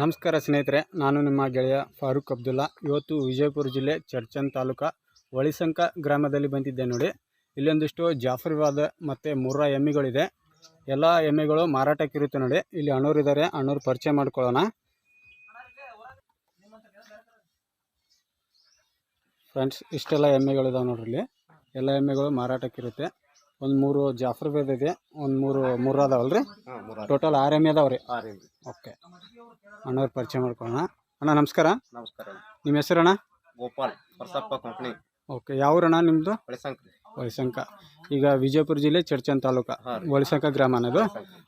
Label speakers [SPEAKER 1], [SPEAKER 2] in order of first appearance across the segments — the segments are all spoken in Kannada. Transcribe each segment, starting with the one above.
[SPEAKER 1] ನಮಸ್ಕಾರ ಸ್ನೇಹಿತರೆ, ನಾನು ನಿಮ್ಮ ಗೆಳೆಯ ಫಾರೂಕ್ ಅಬ್ದುಲ್ಲಾ. ಇವತ್ತು ವಿಜಯಪುರ ಜಿಲ್ಲೆ ಚರ್ಚನ್ ತಾಲೂಕಾ ಒಳಿಸಂಕ ಗ್ರಾಮದಲ್ಲಿ ಬಂದಿದ್ದೆ ನೋಡಿ. ಇಲ್ಲೊಂದಿಷ್ಟು ಜಾಫರ್ವಾದ ಮತ್ತು ಮುರ್ರಾ ಎಮ್ಮೆಗಳಿದೆ. ಎಲ್ಲ ಎಮ್ಮೆಗಳು ಮಾರಾಟಕ್ಕಿರುತ್ತೆ ನೋಡಿ. ಇಲ್ಲಿ ಅಣ್ಣವ್ರು ಇದ್ದಾರೆ ಅಣ್ಣವ್ರು ಪರಿಚಯ ಮಾಡ್ಕೊಳ್ಳೋಣ. ಫ್ರೆಂಡ್ಸ್, ಇಷ್ಟೆಲ್ಲ ಎಮ್ಮೆಗಳಿದಾವೆ ನೋಡ್ರಿ ಇಲ್ಲಿ. ಎಲ್ಲ ಎಮ್ಮೆಗಳು ಮಾರಾಟಕ್ಕಿರುತ್ತೆ ಒಂದು ಮೂರು ಜಾಫರ್ವೇದ್ ಇದೆ ಒಂದು ಮೂರು ಮೂರು
[SPEAKER 2] ಅದಾವಲ್ಲ ರೀ
[SPEAKER 1] ಟೋಟಲ್ ಆರ್. ಎಂ ಅದಾವ್ರಿ? ರೀ ಓಕೆ ಅಣ್ಣವ್ರ ಪರಿಚಯ ಮಾಡ್ಕೊಳ್ಳೋಣ. ಅಣ್ಣ ನಮಸ್ಕಾರ.
[SPEAKER 2] ನಮಸ್ಕಾರ
[SPEAKER 1] ನಿಮ್ಮ ಅಣ್ಣ?
[SPEAKER 2] ಗೋಪಾಲ್ ಪರಸಪ್ಪ ಕಂಪ್ನಿ
[SPEAKER 1] ಓಕೆ ಯಾವೂರಣ್ಣ ನಿಮ್ಮದು
[SPEAKER 2] ಹೊಳಿಸಂಕ.
[SPEAKER 1] ಈಗ ವಿಜಯಪುರ ಜಿಲ್ಲೆ ಚರ್ಚನ್ ತಾಲೂಕ ಹೊಳಿಸಂಕ ಗ್ರಾಮ ಅನ್ನೋದು.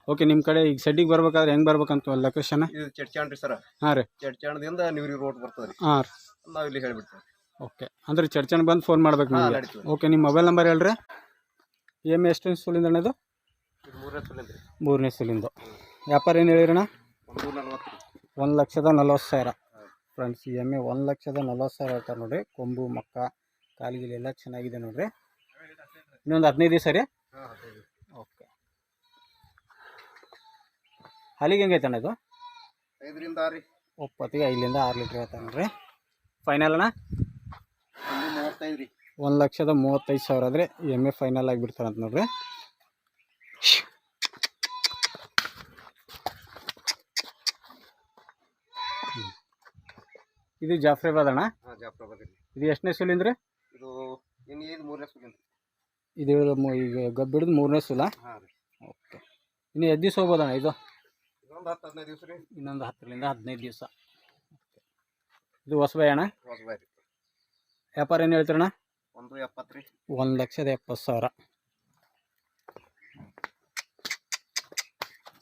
[SPEAKER 1] ಓಕೆ ನಿಮ್ಮ ಕಡೆ ಈಗ ಸೆಡ್ಡಿಗೆ ಬರ್ಬೇಕಾದ್ರೆ ಹೆಂಗೆ ಬರ್ಬೇಕಂತ ಲೊಕೇಶನ್
[SPEAKER 2] ಇದು ಚಡ್ಚಾಣ್ ರೀ ಸರ್.
[SPEAKER 1] ಹಾಂ ರೀ.
[SPEAKER 2] ಚಡ್ಚಾಣದಿಂದ ನೀವ್ರಿ ರೋಡ್ ಬರ್ತದೆ ರೀ
[SPEAKER 1] ಹಾಂ ರೀ.
[SPEAKER 2] ನಾವು ಇಲ್ಲಿ ಹೇಳ್ಬಿಡ್ತೇವೆ.
[SPEAKER 1] ಓಕೆ ಅಂದ್ರೆ ಚರ್ಚನ್ ಬಂದು ಫೋನ್ ಮಾಡ್ಬೇಕು ಓಕೆ ನಿಮ್ಮ ಮೊಬೈಲ್ ನಂಬರ್ ಹೇಳ್ರಿ. ಎಂ ಎಷ್ಟು ಸುಲಿಂದ ಅಣ್ಣ
[SPEAKER 2] ಇದು? ಮೂರನೇ ಸುಲಿಂದ
[SPEAKER 1] ಮೂರನೇ ಸುಲಿಂದು. ವ್ಯಾಪಾರ ಏನು ಹೇಳಿರಣ್ಣ?
[SPEAKER 2] ಒಂದು
[SPEAKER 1] ಲಕ್ಷದ ನಲ್ವತ್ತು ಸಾವಿರ. ಫ್ರೆಂಡ್ಸ್ ಎಮ್ಮೆ ಒಂದು ಲಕ್ಷದ ನಲ್ವತ್ತು ಸಾವಿರ ಹೇಳ್ತಾರೆ ನೋಡ್ರಿ. ಕೊಂಬು ಮಕ್ಕ ಕಾಲಿಗಿಲಿ ಎಲ್ಲ ಚೆನ್ನಾಗಿದೆ ನೋಡ್ರಿ. ಇನ್ನೊಂದು ಹದಿನೈದು ದಿವಸ ರೀ? ಓಕೆ ಹಾಲಿಗೆ ಹೆಂಗೈತೆ ಅಣ್ಣ ಇದು?
[SPEAKER 2] ಐದರಿಂದ ಆರು
[SPEAKER 1] ಒಪ್ಪತ್ತಿಗೆ ಐದರಿಂದ ಆರು ಲೀಟ್ರ್ ಹೇಳ್ತಾರೆ ನೋಡ್ರಿ ಫೈನಲ್ ಅಣ್ಣ?
[SPEAKER 2] ಮೂವತ್ತೈದು ರೀ.
[SPEAKER 1] ಒಂದು ಲಕ್ಷದ ಮೂವತ್ತೈದು ಸಾವಿರ ಆದರೆ ಎಂ ಎ ಫೈನಲ್ ಆಗಿಬಿಡ್ತಾರಂತ ನೋಡ್ರಿ. ಇದು ಜಾಫ್ರಾಬಾದ್ ಅಣ್ಣ? ಇದು ಎಷ್ಟನೇ ಸುಲಿಂದ್ರಿ
[SPEAKER 2] ಇದು ಮೂರನೇ
[SPEAKER 1] ಇದು ಈಗ ಗಬ್ಬು ಹಿಡಿದು ಮೂರನೇ ಸುಲ ಓಕೆ. ಇನ್ನು ಎದ್ದು ದಿವಸ ಹೋಗ್ಬೋದಣ್ಣ ಇದು?
[SPEAKER 2] ಇನ್ನೊಂದು ಹತ್ತು ಹದಿನೈದು ದಿವಸ ರೀ.
[SPEAKER 1] ಇನ್ನೊಂದು ಹತ್ತರಿಂದ ಹದಿನೈದು ದಿವಸ. ಇದು ಹೊಸಬಾಯಿ ಅಣ್ಣ?
[SPEAKER 2] ಹೊಸಬಾಯಿ
[SPEAKER 1] ವ್ಯಾಪಾರ ಏನು ಹೇಳ್ತೀರಣ್ಣ?
[SPEAKER 2] ಒಂದು ಎಪ್ಪತ್ತು ರೀ.
[SPEAKER 1] ಒಂದು ಲಕ್ಷದ ಎಪ್ಪತ್ತು ಸಾವಿರ.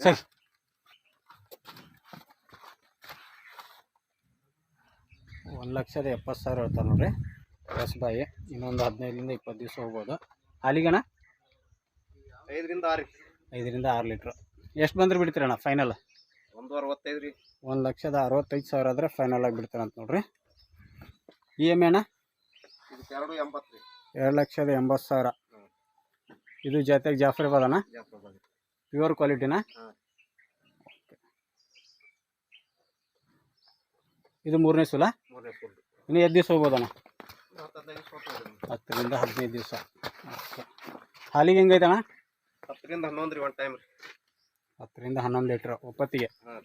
[SPEAKER 1] ಸರಿ. ಒಂದು ಲಕ್ಷದ ಎಪ್ಪತ್ತು ಸಾವಿರ ಹೇಳ್ತಾರೆ ನೋಡ್ರಿ. ಹೊಸಬಾಯಿ ಇನ್ನೊಂದು ಹದಿನೈದರಿಂದ ಇಪ್ಪತ್ತು ದಿವಸ ಹೋಗ್ಬೋದು. ಅಲ್ಲಿಗಣ
[SPEAKER 2] ಐದರಿಂದ ಆರು
[SPEAKER 1] ಐದರಿಂದ ಆರು ಲೀಟ್ರ್. ಎಷ್ಟು ಬಂದ್ರೆ ಬಿಡ್ತೀರಣ್ಣ ಫೈನಲ್
[SPEAKER 2] ಒಂದು ಅರವತ್ತೈದು ರೀ.
[SPEAKER 1] ಒಂದು ಲಕ್ಷದ ಅರವತ್ತೈದು ಸಾವಿರ ಆದರೆ ಫೈನಲ್ ಆಗಿ ಬಿಡ್ತಾರಂತ ನೋಡ್ರಿ. ಇ ಎಂ ಐ ಅಣ್ಣ?
[SPEAKER 2] ಇದಕ್ಕೆ ಎರಡು ಎಂಬತ್ತು ರೀ.
[SPEAKER 1] ಎರಡು ಲಕ್ಷದ ಎಂಬತ್ತು ಸಾವಿರ. ಇದು ಜೊತೆಗೆ ಜಾಫರ್ ಬಾದನ?
[SPEAKER 2] ಜಾಫ್ರಾಬಾದ್
[SPEAKER 1] ಪ್ಯೂರ್ ಕ್ವಾಲಿಟಿನ
[SPEAKER 2] ಹಾಂ.
[SPEAKER 1] ಇದು ಮೂರನೇ ಸುಲ?
[SPEAKER 2] ಮೂರನೇ ಸುಲ್.
[SPEAKER 1] ಇನ್ನು ಎದ್ದು ದಿವಸ ಹೋಗ್ಬೋದಣ್ಣ? ಹತ್ತರಿಂದ ಹದಿನೈದು ದಿವಸ. ಹಾಲಿಗೆ ಹೆಂಗೈತೆ ಅಣ್ಣ
[SPEAKER 2] ಹತ್ತರಿಂದ ಹನ್ನೊಂದು ರೀ ಒನ್ ಟೈಮ್ ರೀ.
[SPEAKER 1] ಹತ್ತರಿಂದ ಹನ್ನೊಂದು ಲೀಟ್ರ್ ಒಪ್ಪತ್ತಿಗೆ?
[SPEAKER 2] ಹಾಂ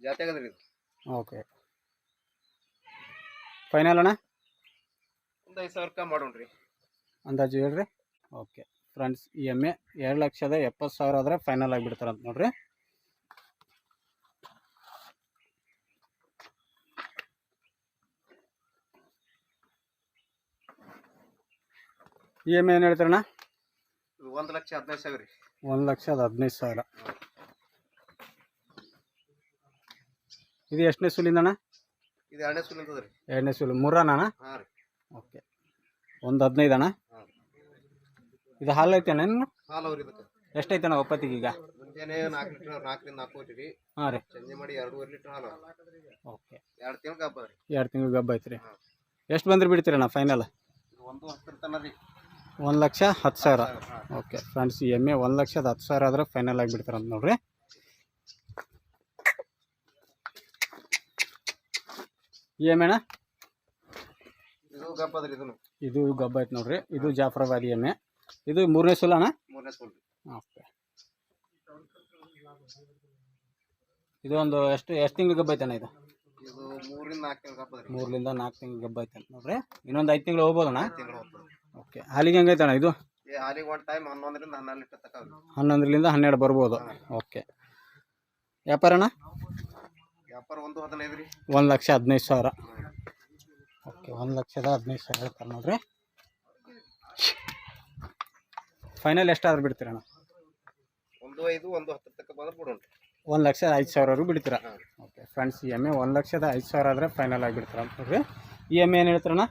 [SPEAKER 2] ಜಾತಿ ಆಗದ್ರಿ ಇದು.
[SPEAKER 1] ಓಕೆ. ಫೈನಲ್ ಅಣ್ಣ?
[SPEAKER 2] ಒಂದು ಐದು ಸಾವಿರ ಮಾಡೋಣ್ರಿ
[SPEAKER 1] ಅಂದಾಜು ಹೇಳ್ರಿ. Okay. Friends E M A ಎರಡು ಲಕ್ಷದ ಎಪ್ಪತ್ತು ಸಾವಿರ ಆದರೆ ಫೈನಲ್ ಆಗಿಬಿಡ್ತಾರಂತ ನೋಡ್ರಿ. ಇ ಎಂ ಎ ಏನು ಹೇಳ್ತಾರಣ್ಣ?
[SPEAKER 2] ಒಂದು ಲಕ್ಷ ಹದಿನೈದು ಸಾವಿರ ರೀ.
[SPEAKER 1] ಒಂದು ಲಕ್ಷದ ಹದಿನೈದು ಸಾವಿರ. ಇದು ಎಷ್ಟನೇ ಸುಲಿಂದಣ್ಣ?
[SPEAKER 2] ಇದು ಎರಡನೇ ಸುಲಿಂದ ರೀ.
[SPEAKER 1] ಎರಡನೇ ಸುಲಿ ಮೂರಣ್ಣ ಅಣ್ಣ
[SPEAKER 2] ಹಾಂ ರೀ.
[SPEAKER 1] ಓಕೆ. ಒಂದು ಹದಿನೈದು ಅಣ್ಣ? ಇದು ಹಾಲು ಐತೆಣ್ಣ ಇನ್ನು?
[SPEAKER 2] ಹಾಲು ಅವ್ರಿ ಇದಕ್ಕೆ.
[SPEAKER 1] ಎಷ್ಟೈತಣ್ಣ ಒಪ್ಪತ್ತಿಗೆ ಈಗ?
[SPEAKER 2] ಮುಂಜಾನೆ ನಾಲ್ಕು ಲೀಟ್ರ್ ನಾಲ್ಕರಿಂದ ನಾಲ್ಕು
[SPEAKER 1] ಹಾಂ ರೀ.
[SPEAKER 2] ಸಂಜೆ ಮಾಡಿ ಎರಡೂವರೆ ಲೀಟ್ರ್ ಹಾಲು.
[SPEAKER 1] ಓಕೆ.
[SPEAKER 2] ಎರಡು ತಿಂಗ್ಳು ಹಬ್ಬ ರೀ.
[SPEAKER 1] ಎರಡು ತಿಂಗಳು ಗಬ್ಬ ಐತ್ರಿ. ಎಷ್ಟು ಬಂದ್ರೆ ಬಿಡ್ತೀರಣ್ಣ ಫೈನಲ್?
[SPEAKER 2] ಒಂದು ಹತ್ತರ ತನ ರೀ.
[SPEAKER 1] ಒಂದು ಲಕ್ಷ ಹತ್ತು ಸಾವಿರ. ಓಕೆ ಫ್ರೆಂಡ್ಸ್ ಎಂ ಎ ಒಂದು ಲಕ್ಷದ ಹತ್ತು ಸಾವಿರ ಆದರೆ ಫೈನಲ್ ಆಗಿಬಿಡ್ತಾರಂತ ನೋಡ್ರಿ. ಈ ಎಮ್ಮೆ ಅಣ್ಣ
[SPEAKER 2] ಇದು ಗಬ್ಬ
[SPEAKER 1] ಇದು ಐತೆ ನೋಡ್ರಿ. ಇದು ಜಾಫರಾಬಾದಿ ಎಮ್ಮೆ. ಇದು ಮೂರನೇ ಸುಲ ಅಣ್ಣ?
[SPEAKER 2] ಮೂರನೇ ಸಲ. ರೀ
[SPEAKER 1] ಓಕೆ. ಇದು ಒಂದು ಎಷ್ಟು ಎಷ್ಟು ತಿಂಗಳು ಗಬ್ಬ ಐತೆ ಇದು?
[SPEAKER 2] ಇದು
[SPEAKER 1] ಮೂರರಿಂದ ನಾಲ್ಕು ತಿಂಗಳು ಗಬ್ಬ ಐತೆ ನೋಡ್ರಿ. ಇನ್ನೊಂದು ಐದು ತಿಂಗಳು ಹೋಗ್ಬೋದಣ್ಣ ಓಕೆ. ಹಾಲಿಗೆ ಇದು?
[SPEAKER 2] ಹಾಲಿಗೆ ಒನ್ ಟೈಮ್ ಹನ್ನೊಂದರಿಂದ ಹನ್ನೆರಡು
[SPEAKER 1] ಹನ್ನೊಂದರಿಂದ ಬರ್ಬೋದು. ಓಕೆ. ವ್ಯಾಪಾರ ಅಣ್ಣ?
[SPEAKER 2] ವ್ಯಾಪಾರ ಒಂದು ಹದಿನೈದು ರೀ.
[SPEAKER 1] ಒಂದು ಲಕ್ಷ ಹದಿನೈದು ಸಾವಿರ. ಓಕೆ ಒಂದು ಲಕ್ಷದ ಹದಿನೈದು ಸಾವಿರ ಹೇಳ್ತಾರೆ ನೋಡ್ರಿ ಫೈನಲ್ ಎಷ್ಟಾದ್ರೂ ಬಿಡ್ತೀರಣ್ಣ?
[SPEAKER 2] ಒಂದು ಐದು ಒಂದು ಹತ್ತರ ತನಕ ಬಂದ್ರೆ ಬಿಡೋಣ
[SPEAKER 1] ಒಂದು ಲಕ್ಷದ ಐದು ಸಾವಿರವರೆಗೂ ಬಿಡ್ತೀರಾ? ಓಕೆ ಫ್ರೆಂಡ್ಸ್ ಎಂ ಎ ಒಂದು ಲಕ್ಷದ ಐದು ಸಾವಿರ ಆದರೆ ಫೈನಲ್ ಆಗಿಬಿಡ್ತಾರೆ ಅಂತ ನೋಡ್ರಿ ಎಂ ಐ ಏನು ಹೇಳ್ತೀರಣ್ಣ?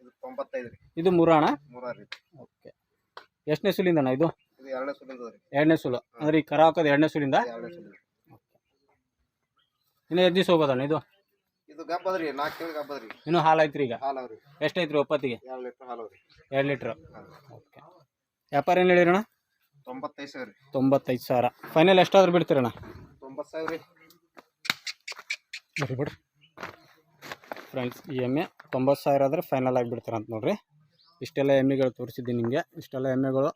[SPEAKER 2] ಇದು ತೊಂಬತ್ತೈದು ರೀ.
[SPEAKER 1] ಇದು ಮೂರು ಅಣ್ಣ
[SPEAKER 2] ಮೂರಾರು ರೀ.
[SPEAKER 1] ಓಕೆ ಎಷ್ಟನೇ ಸುಲಿಂದಣ್ಣ ಇದು?
[SPEAKER 2] ಇದು ಎರಡನೇ ಸುಲಿಂದ ರೀ.
[SPEAKER 1] ಎರಡನೇ ಸುಲು. ಅಂದ್ರೆ ಈ ಕರ ಹಾಕೋದು ಎರಡನೇ ಸುಲಿಂದ?
[SPEAKER 2] ಎರಡನೇ ಸುಲಿಂದ
[SPEAKER 1] ಇನ್ನು ಎದ್ದು ದಿವಸ ಹೋಗೋದಣ್ಣ ಇದು?
[SPEAKER 2] ಇದು ನಾಲ್ಕು
[SPEAKER 1] ಇನ್ನೂ ಹಾಲು ಐತ್ರಿ ಈಗ?
[SPEAKER 2] ಹಾಲು ಅವ್ರಿ.
[SPEAKER 1] ಎಷ್ಟೈತ್ರಿ ಒಪ್ಪತ್ತಿಗೆ?
[SPEAKER 2] ಎರಡು ಲೀಟ್ರ್ ಹಾಲು ಅವ್ರಿ.
[SPEAKER 1] ಎರಡು ಲೀಟ್ರ್. ಓಕೆ. ವ್ಯಾಪಾರ ಏನು ಹೇಳಿರಣ್ಣ?
[SPEAKER 2] ತೊಂಬತ್ತೈದು ಸಾವಿರ ರೀ.
[SPEAKER 1] ತೊಂಬತ್ತೈದು ಸಾವಿರ. ಫೈನಲ್ ಎಷ್ಟಾದ್ರೂ ಬಿಡ್ತೀರಣ್ಣ?
[SPEAKER 2] ತೊಂಬತ್ತು ಸಾವಿರ ರೀ.
[SPEAKER 1] ಬಿಡ್ರಿ. ಫ್ರೆಂಡ್ಸ್ ಈ ಎಮ್ಮೆ ತೊಂಬತ್ತು ಸಾವಿರ ಆದರೆ ಫೈನಲ್ ಅಂತ ನೋಡ್ರಿ. ಇಷ್ಟೆಲ್ಲ ಎಮ್ಮೆಗಳು ತೋರಿಸಿದ್ದೀನಿ ನಿಮಗೆ. ಇಷ್ಟೆಲ್ಲ ಎಮ್ಮೆಗಳು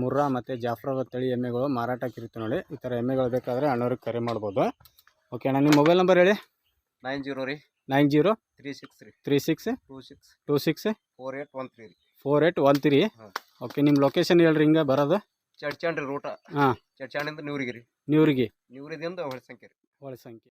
[SPEAKER 1] ಮುರ್ರಾ ಮತ್ತು ಜಾಫ್ರ ತಳಿ ಎಮ್ಮೆಗಳು ಮಾರಾಟಕ್ಕಿರುತ್ತೆ ನೋಡಿ. ಈ ಥರ ಎಮ್ಮೆಗಳು ಬೇಕಾದರೆ ಅಣ್ಣವ್ರಿಗೆ ಕರೆ ಮಾಡ್ಬೋದು. ಓಕೆ ಅಣ್ಣ ನಿಮ್ಮ ಮೊಬೈಲ್ ನಂಬರ್ ಹೇಳಿ?
[SPEAKER 2] ನೈನ್ ಜೀರೋ ರೀ.
[SPEAKER 1] ನೈನ್ ಜೀರೋ
[SPEAKER 2] ತ್ರೀ ಸಿಕ್ಸ್ ರೀ.
[SPEAKER 1] Three six
[SPEAKER 2] two six.
[SPEAKER 1] Two six
[SPEAKER 2] four eight one three ರೀ.
[SPEAKER 1] Four eight one three okay ನಿಮ್ಮ ಲೊಕೇಶನ್ ಹೇಳ್ರಿ ಹಿಂಗೆ ಬರೋದು.
[SPEAKER 2] ಚಡ್ಚಾಂಡ್ರಿ ರೂಟ
[SPEAKER 1] ಹಾಂ.
[SPEAKER 2] ಚಡ್ಚಾಂಡಿಂದ ನೀವ್ರಿಗೆ ರೀ.
[SPEAKER 1] ನೀವ್ರಿಗೆ.
[SPEAKER 2] ನೀವ್ರಿದಿಂದ ಹೊಳೆ ಸಂಖ್ಯೆ ರೀ.
[SPEAKER 1] ಒಳ ಸಂಖ್ಯೆ